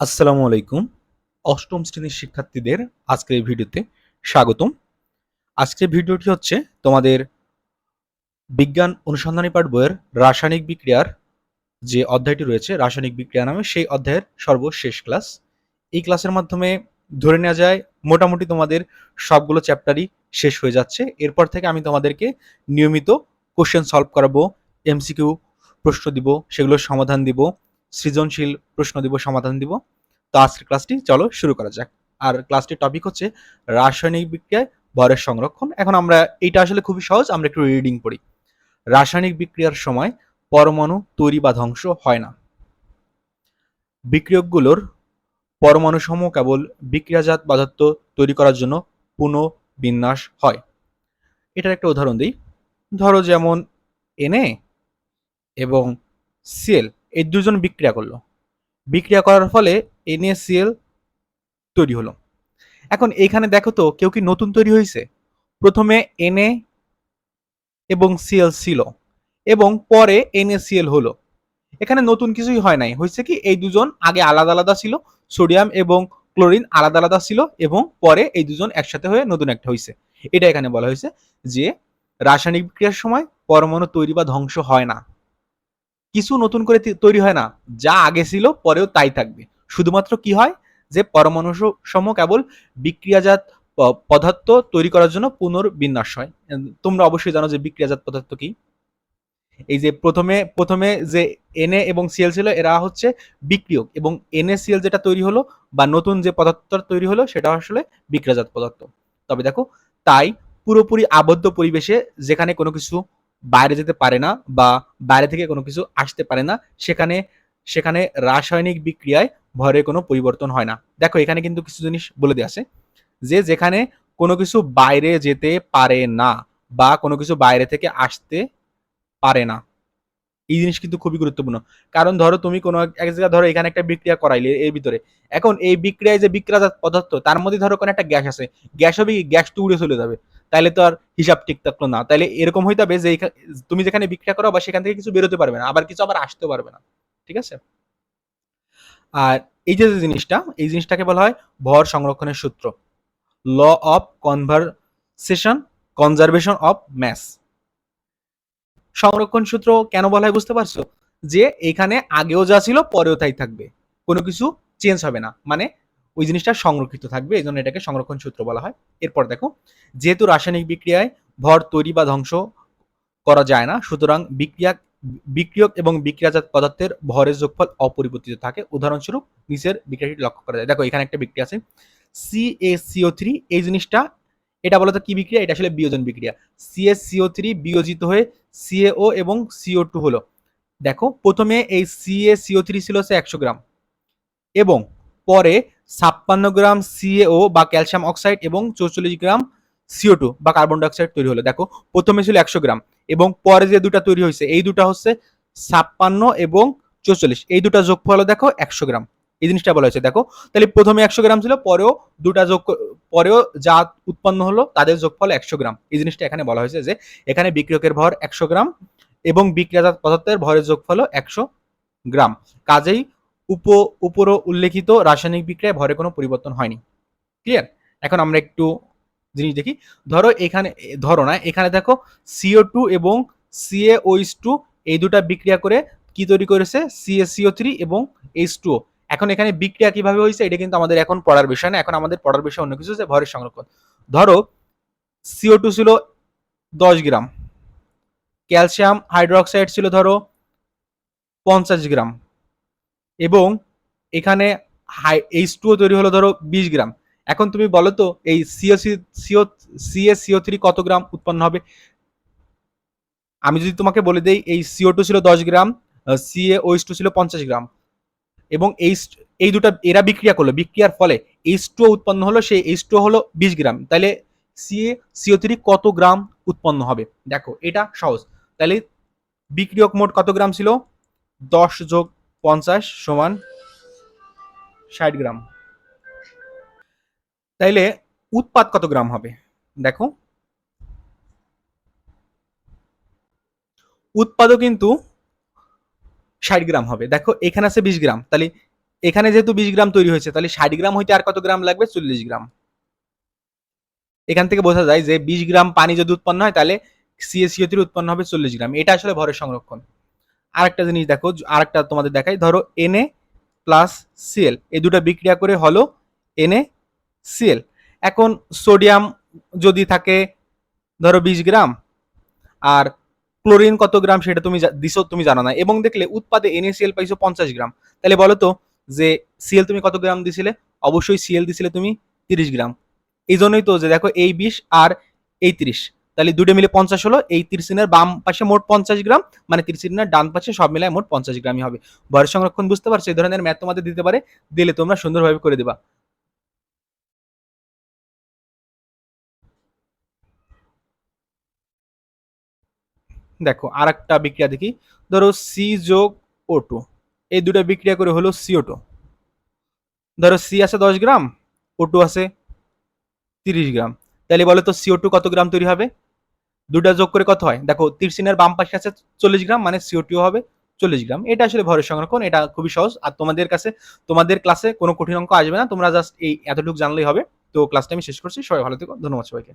আসসালামু আলাইকুম। অষ্টম শ্রেণির শিক্ষার্থীদের আজকের এই ভিডিওতে স্বাগতম। আজকের ভিডিওটি হচ্ছে তোমাদের বিজ্ঞান অনুসন্ধানী পাঠ বইয়ের রাসায়নিক বিক্রিয়ার যে অধ্যায়টি রয়েছে, রাসায়নিক বিক্রিয়া নামে সেই অধ্যায়ের সর্বশেষ ক্লাস। এই ক্লাসের মাধ্যমে ধরে নেওয়া যায়, মোটামুটি তোমাদের সবগুলো চ্যাপ্টারই শেষ হয়ে যাচ্ছে। এরপর থেকে আমি তোমাদেরকে নিয়মিত কোশ্চেন সলভ করাবো, এমসিকিউ প্রশ্ন দিব, সেগুলোর সমাধান দিব সৃজনশীল প্রশ্ন দিব, সমাধান দিব। তো আজকের ক্লাসটি, চলো শুরু করা যাক। আর ক্লাসটির টপিক হচ্ছে রাসায়নিক বিক্রিয়ায় ভরের সংরক্ষণ। এখন আমরা, এইটা আসলে খুবই সহজ, আমরা একটু রিডিং পড়ি। রাসায়নিক বিক্রিয়ার সময় পরমাণু তৈরি বা ধ্বংস হয় না। বিক্রিয়কগুলোর পরমাণু সমূহ কেবল বিক্রিয়াজাত পদার্থ তৈরি করার জন্য পুনঃবিন্যাস হয়। এটার একটা উদাহরণ দিই। ধরো যেমন এনে এবং সিএল এই দুজন বিক্রিয়া করল। বিক্রিয়া করার ফলে NaCl তৈরি হলো। এখন এইখানে দেখো তো, কেউ কি নতুন তৈরি হয়েছে? প্রথমে Na এবং Cl ছিল এবং পরে NaCl হলো। এখানে নতুন কিছুই হয় নাই। হয়েছে কি, এই দুজন আগে আলাদা আলাদা ছিল, সোডিয়াম এবং ক্লোরিন আলাদা আলাদা ছিল এবং পরে এই দুজন একসাথে হয়ে নতুন একটা হয়েছে। এটা এখানে বলা হয়েছে যে, রাসায়নিক বিক্রিয়ার সময় পরমাণু তৈরি বা ধ্বংস হয় না। কিছু নতুন করে তৈরি হয় না। যা আগে ছিল, পরেও তাই থাকবে। শুধুমাত্র কি হয়? যে পরমাণু সমূহ কেবল বিক্রিয়াজাত পদার্থ তৈরি করার জন্য পুনর্বিন্যাস হয়। তোমরা অবশ্যই জানো যে বিক্রিয়াজাত পদার্থ কি? এই যে প্রথমে প্রথমে যে এনএ এবং সিএল ছিল, এরা হচ্ছে বিক্রিয়ক এবং এনএ সিএল যেটা তৈরি হলো বা নতুন যে পদার্থ তৈরি হলো, সেটা আসলে বিক্রিয়াজাত পদার্থ। তবে দেখো, তাই পুরোপুরি আবদ্ধ পরিবেশে যেখানে কোনো কিছু বাইরে যেতে পারে না বা বাইরে থেকে কোনো কিছু আসতে পারে না, সেখানে সেখানে রাসায়নিক বিক্রিয়ায় ভরে কোনো পরিবর্তন হয় না। দেখো, এখানে কিন্তু কিছু জিনিস বলে দিয়ে আছে যে, যেখানে কোনো কিছু বাইরে যেতে পারে না বা কোনো কিছু বাইরে থেকে আসতে পারে না, এই জিনিস কিন্তু খুবই গুরুত্বপূর্ণ। কারণ ধরো, তুমি কোনো এক জায়গায় ধরো, এখানে একটা বিক্রিয়া করাইলে এর ভিতরে। এখন এই বিক্রিয়ায় যে বিক্রিয়াজাত পদার্থ, তার মধ্যে ধরো কোনো একটা গ্যাস আছে, গ্যাস হবে গ্যাস তো উড়ে চলে যাবে। তাইলে তো আর হিসাব ঠিক থাকল না। তাইলে এরকম হইতে হবে যে তুমি যেখানে বিক্রিয়া করো বা সেখান থেকে কিছু বেরোতে পারবে না, আবার কিছু আবার আসতে পারবে না। ঠিক আছে? আর এই যে জিনিসটা, এই জিনিসটাকে বলা হয় ভর সংরক্ষণের সূত্র। Law of conversation, conservation of mass. সংরক্ষণ সূত্র কেন বলা হয় বুঝতে পারছ? যে এখানে আগেও যা ছিল, পরেও তাই থাকবে। কোনো কিছু চেঞ্জ হবে না। মানে ওই জিনিসটা সংরক্ষিত থাকবে এই জন্য এটাকে সংরক্ষণ সূত্র বলা হয়। এরপর দেখো, যেহেতু রাসায়নিক বিক্রিয়ায় ভর তৈরি বা ধ্বংস করা যায় না, সুতরাং বিক্রিয়া, বিক্রিয়ক এবং বিক্রিয়াজাত পদার্থের ভরের যোগফল অপরিবর্তিত থাকে। উদাহরণস্বরূপ নিচের বিক্রিয়াটি লক্ষ্য করা যায়। দেখো, এখানে একটা বিক্রিয়া আছে। সি এ সিও থ্রি এই জিনিসটা, এটা বলতো কি বিক্রিয়া? এটা আসলে বিয়োজন বিক্রিয়া। সিএস সিও থ্রি বিয়োজিত হয়ে সিএও এবং সিও টু হলো। দেখো, প্রথমে এই সিএ সিও থ্রি ছিল হচ্ছে একশো গ্রাম এবং পরে ছাপ্পান্ন গ্রাম সিএও বা ক্যালসিয়াম অক্সাইড এবং চৌচল্লিশ গ্রাম সিও টু বা কার্বন ডাইঅক্সাইড তৈরি হলো। দেখো, প্রথমে ছিল একশো গ্রাম এবং পরে যে দুটা তৈরি হয়েছে, এই দুটা হচ্ছে ছাপ্পান্ন এবং চৌচল্লিশ। এই দুটা যোগফল দেখো একশো গ্রাম। এই জিনিসটা বলা হয়েছে। দেখো, তাহলে প্রথমে একশো গ্রাম ছিল, পরেও দুটা যোগ, পরেও যা উৎপন্ন হলো তাদের যোগফল একশো গ্রাম। এই জিনিসটা এখানে বলা হয়েছে যে এখানে বিক্রিয়কের ভর একশো গ্রাম এবং বিক্রিয়াজাত পদার্থের ভরের যোগফল একশো গ্রাম। কাজেই উপ উপর উল্লেখিত রাসায়নিক বিক্রিয়ায় ভরে কোনো পরিবর্তন হয়নি। ক্লিয়ার এখন আমরা একটু জিনিস দেখি। ধরো এখানে, ধরো না, এখানে দেখো সিও টু এবং সিএ ওইস টু এই দুটা বিক্রিয়া করে কি তৈরি করেছে? সিএসিও থ্রি এবং এইচ টু এখন এখানে বিক্রিয়া কীভাবে হয়েছে? এটা কিন্তু আমাদের এখন পড়ার বিষয় না। এখন আমাদের পড়ার বিষয় অন্য কিছু যে ভরের সংরক্ষণ। ধরো সিও টু ছিল দশ গ্রাম। ক্যালসিয়াম হাইড্রোক্সাইড ছিল ধরো পঞ্চাশ গ্রাম। এবং এখানে হাই এইচ টুও তৈরি হলো ধরো বিশ গ্রাম। এখন তুমি বলো তো, এই CO CO CA CO three কত গ্রাম উৎপন্ন হবে? আমি যদি তোমাকে বলে দেই, এই সিও টু ছিল দশ গ্রাম সিএ ওইচ টু ছিল পঞ্চাশ গ্রাম। এবং এইচ এই দুটা এরা বিক্রিয়া করল। বিক্রিয়ার ফলে এইচ টু উৎপন্ন হলো, সেই এইচ টু হলো বিশ গ্রাম। তাহলে সিএ সিও থ্রি কত গ্রাম উৎপন্ন হবে? দেখো, এটা সহজ। তাহলে বিক্রিয়ক মোট কত গ্রাম ছিল? দশ যোগ পঞ্চাশ সমান ষাট গ্রাম। তাইলে উৎপাদ কত গ্রাম হবে? দেখো। উৎপাদও কিন্তু ষাট গ্রাম হবে। দেখো, এখানে আছে বিশ গ্রাম। তাহলে এখানে যেহেতু বিশ গ্রাম তৈরি হয়েছে তাহলে ষাট গ্রাম হইতে আর কত গ্রাম লাগবে? চল্লিশ গ্রাম। এখান থেকে বোঝা যায় যে বিশ গ্রাম পানি যদি উৎপন্ন হয় তাহলে সিএসিও থ্রি উৎপন্ন হবে চল্লিশ গ্রাম। এটা আসলে ভরের সংরক্ষণ। আরেকটা জিনিস দেখো আরেকটা তোমাদের দেখাই। ধরো এনএ প্লাস সিএল এই দুটো বিক্রিয়া করে হলো এন এনএ সিএল এখন সোডিয়াম যদি থাকে, ধরো বিশ গ্রাম, আর ক্লোরিন কত গ্রাম সেটা তুমি দিছো, তুমি জানো না। এবং দেখলে উৎপাদে এন এ এনএসিএল পাইছো পঞ্চাশ গ্রাম। তাহলে বলো তো, যে সিএল তুমি কত গ্রাম দিছিলে? অবশ্যই সিএল দিছিলে তুমি তিরিশ গ্রাম। এই জন্যই তো যে দেখো এই বিশ আর এই তিরিশ। তাহলে দুটো মিলে পঞ্চাশ হলো, এই তিরিশিনের বাম পাশে মোট পঞ্চাশ গ্রাম মানে তিরিশিনের ডান পাশে সব মিলায় মোট পঞ্চাশ গ্রামই হবে। ভর সংরক্ষণ বুঝতে পারছ? এই ধরনের ম্যাথ তোমাদের দিতে পারে, দিলে তোমরা সুন্দরভাবে করে দিবা। দেখো আর একটা বিক্রিয়া দেখি। ধরো সি যোগ ও টু এই দুটো বিক্রিয়া করে হলো সিও টু ধরো সি আছে দশ গ্রাম ও টু আছে তিরিশ গ্রাম। তাহলে বলো তো সিও টু কত গ্রাম তৈরি হবে? দুটা যোগ করে কত হয়? দেখো, তিরসিনের বাম পাশে আছে চল্লিশ গ্রাম মানে সিও টু হবে চল্লিশ গ্রাম। এটা আসলে ভরের সংরক্ষণ, এটা খুবই সহজ। আর তোমাদের কাছে, তোমাদের ক্লাসে কোনো কঠিন অঙ্ক আসবে না, তোমরা জাস্ট এই এতটুকু জানলেই হবে। তো ক্লাসটা আমি শেষ করছি, সবাই ভালো থেকো, ধন্যবাদ সবাইকে।